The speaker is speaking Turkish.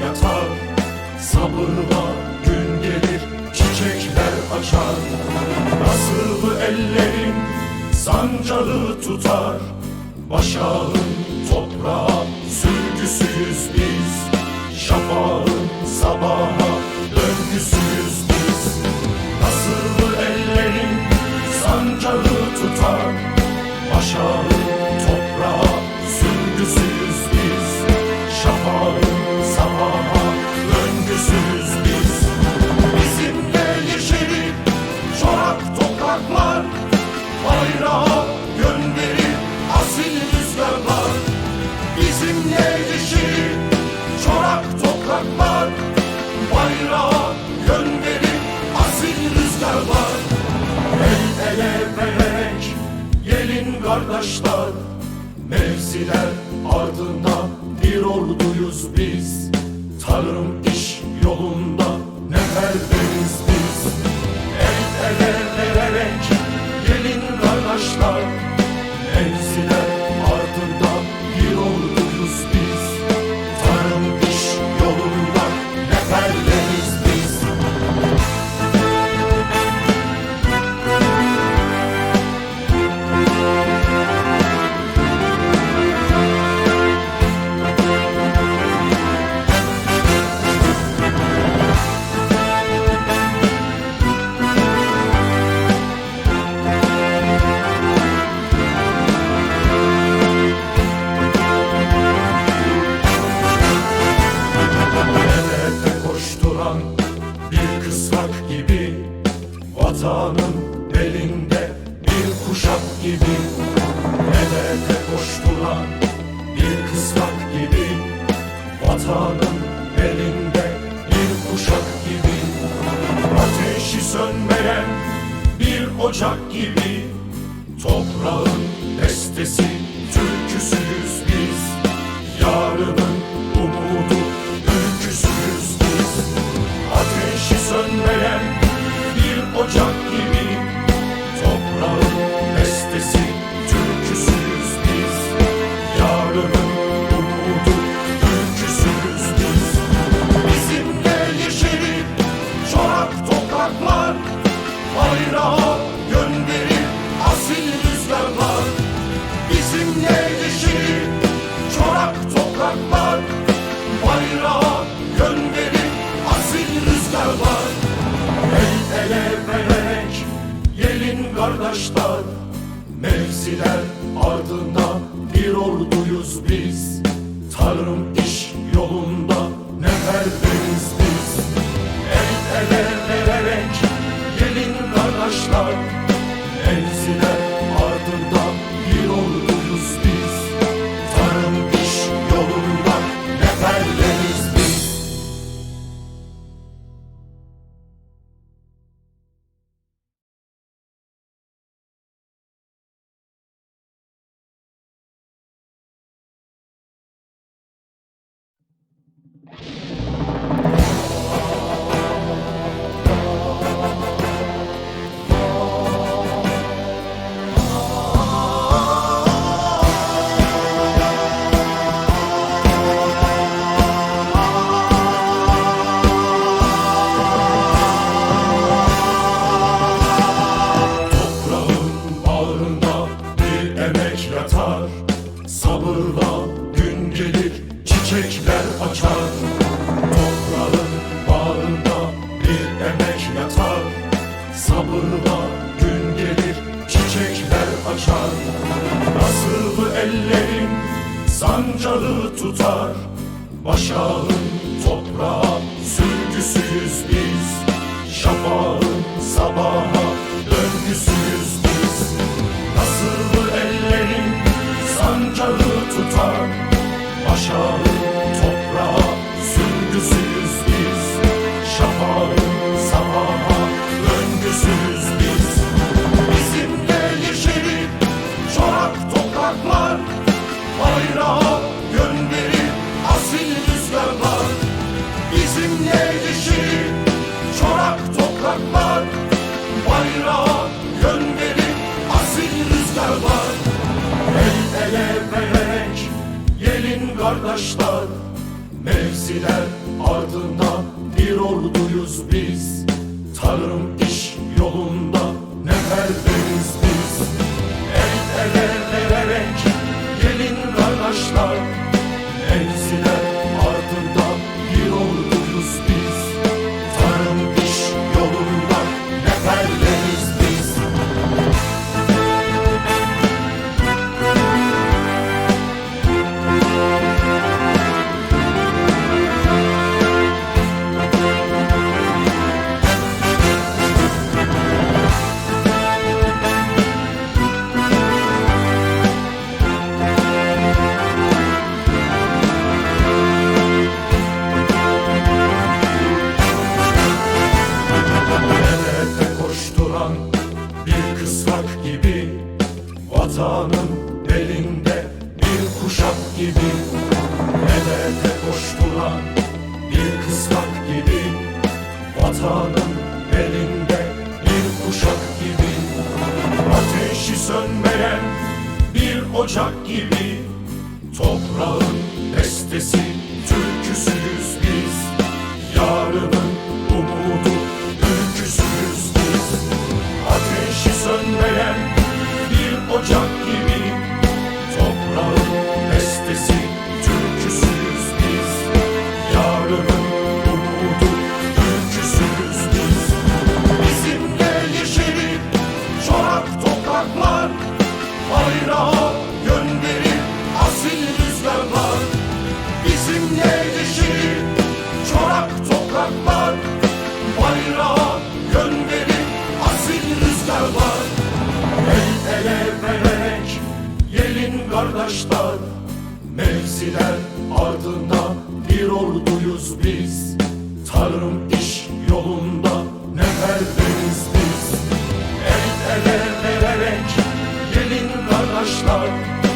yatar. Sabırla gün gelir çiçekler açar. Nasıl ellerin sancağı tutar? Başağın toprağa sürgüsüyüz biz. Şafağın sabaha döngüsüyüz biz. Nasıl ellerin sancağı tutar? Başağın Mevziler ardında bir orduyuz biz. Tarım iş yolunda neferdeniz biz. El ele vererek gelin kardeşler kuşak gibi Devlete koşturan bir kısrak gibi Vatanın belinde bir kuşak gibi Ateşi sönmeyen bir ocak gibi Toprağın bestesi kardeşler Mevziler ardında bir orduyuz biz. Tarım iş yolunda neferdeniz biz? El ele vererek gelin kardeşler Mevziler sancağı tutar. Başağın toprağa sürgüsüyüz biz. Şafağın sabaha döngüsüyüz biz. Nasıl ellerin sancağı tutar. Başağın toprağa sürgüsüyüz biz. Şafağın sabaha döngüsüyüz biz. Bizimle yeşerir çorak topraklar. Bayrağa taşlar Mevziler ardında bir orduyuz biz. Tarım iş yolunda ne neferdeniz biz? El ele Belinde bir kuşak gibi Hedefe koşturan bir kısrak gibi Vatanın belinde bir kuşak gibi Ateşi sönmeyen bir ocak gibi Toprağın destesi Donnerschlag.